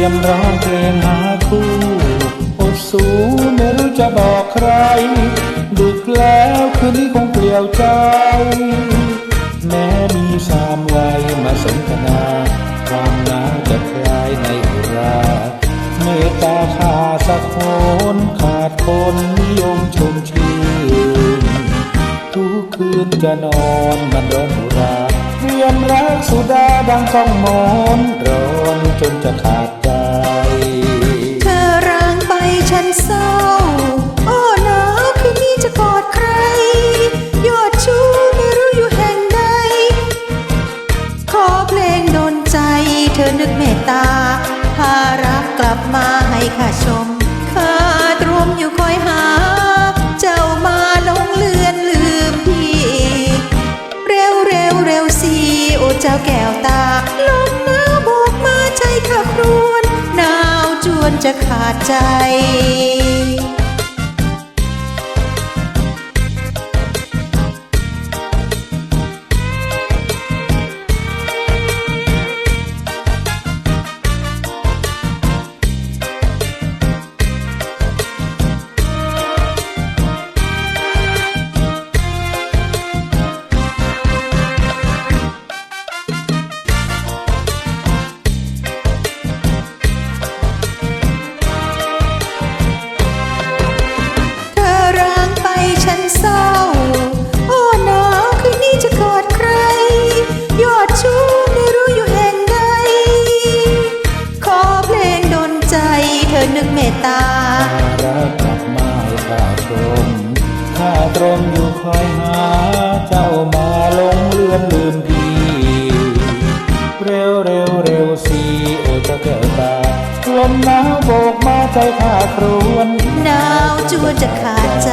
รียมร้องเพลงหาคู่อดสูไม่รู้จะบอกใคร ดึกแล้วคืนนี้คงเปลี่ยวใจ แม้มีสามวัยมาสนทนา ความหงาจะคลายในอุราเมตตาขาสักคนขาดคนนิยมชมชื่นทุกคืนจะนอนมันร้อนอุราเรียมรักสุดาดังต้องมอนร้อนจนจะขาด จ้าแก้วตาลมหนาวโบกมาใจขับรวนหนาวจวนจะขาดใจ อนึกเมตตารักกลับมาข้าชมข้าตรงอยู่คอยหา เจ้ามาลงเลือนลืมดี เร็วเร็วเร็วสีโอเจ้าแก้วตาลมหนาวโบกมาใจข้าครวนหนาวจวนจะขาดใจ